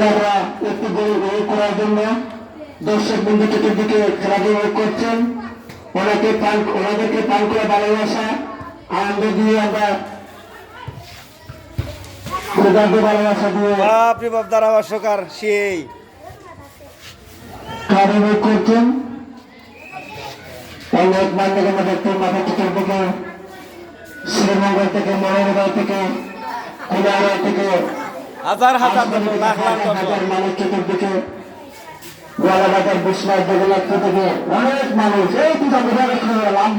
তারা একটু গোল গোল করার জন্য দর্শক বন্ধু চতুর্দিকে খেলাধুলা করছেন। ওনাকে পান ওনাদেরকে পান করে ভালোবাসা আনন্দ দিয়ে আমরা ভালোবাসা দিয়ে বাপরে বাপ অশ্বকার সেই। খেলাধুলা করছেন। অনেক মান্যগণ্য ব্যক্তি মাথা চতুর্দিকে শ্রীমঙ্গল থেকে মনোরগাঁও থেকে কুলারা থেকে হাজার হাজার লাখ লাখ গোয়ালাঘাটের বিশ্বনাথ জগন্নাথ থেকে অনেক মানুষ। এই বোঝা রেখে গেলাম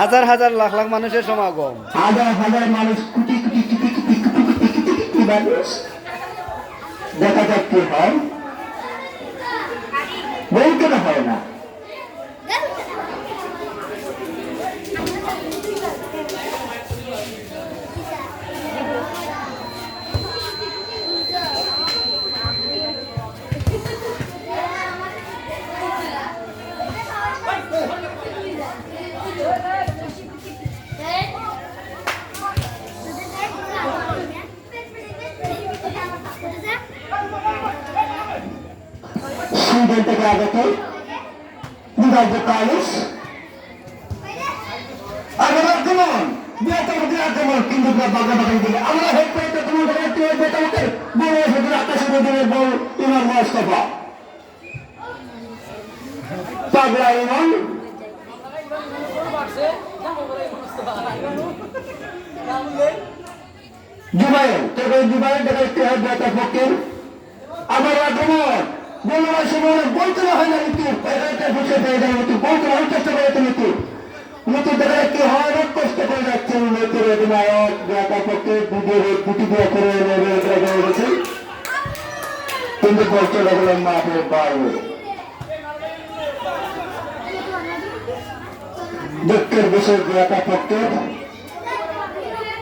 হাজার হাজার লাখ লাখ মানুষের সমাগম। হাজার হাজার মানুষ কোটি কোটি কোটি কোটি কোটি কোটি কোটি কোটি মানুষ। দেখা যাক কি হয়। বলতে হয় না। সুইডেন থেকে আগত দুর্গাপুর কালিশ আগের আক্রমণ বিরাটের দিকে আক্রমণ কিন্তু বাগাবাগান দিকে আমরা হেড করে তো তোমার ঘরে টিয়ে বেটা উঠে বলে হেদের আকাশে বদলের বউ ইমাম মোস্তফা। পাগলা ইমাম। জুবাইর তবে জুবাইর দেখে টিয়ে বেটা পক্ষে। আবার আক্রমণ বলবার সময় বলতে না হয় না মৃত্যু এটা বলতে কষ্ট করে যাচ্ছে মৃত্যুর অধিনায়ক ব্যাপার দুধের দুটি দিয়ে করে গেছে কিন্তু বলতে লাগল মাঠে দুঃখের বিষয়, ব্যাপার পক্ষে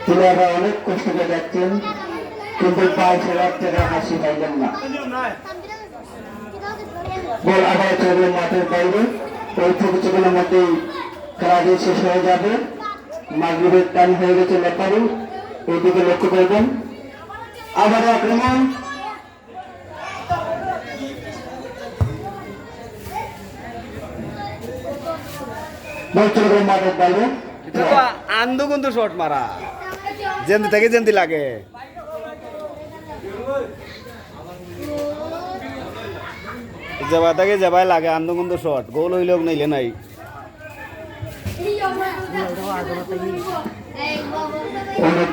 তিনারা অনেক কষ্ট করে যাচ্ছেন, কিন্তু পায়ে হাসি পাইলেন না। বল আবার চলবে মাঠের বাইরে। ওই থেকে চোখের মধ্যেই খেলাটি শেষ হয়ে যাবে। মাগরীবের টাইম হয়ে গেছে লেপারি। ওইদিকে লক্ষ্য করবেন। আবারও আক্রমণ। আন্দু কিন্তু শট মারা। যেমনি থেকে যেমনি লাগে। যাবা থাকে যাবাই লাগে আন্দু কিন্তু শট। গোল হইলেও নাইলে নাই। অনেক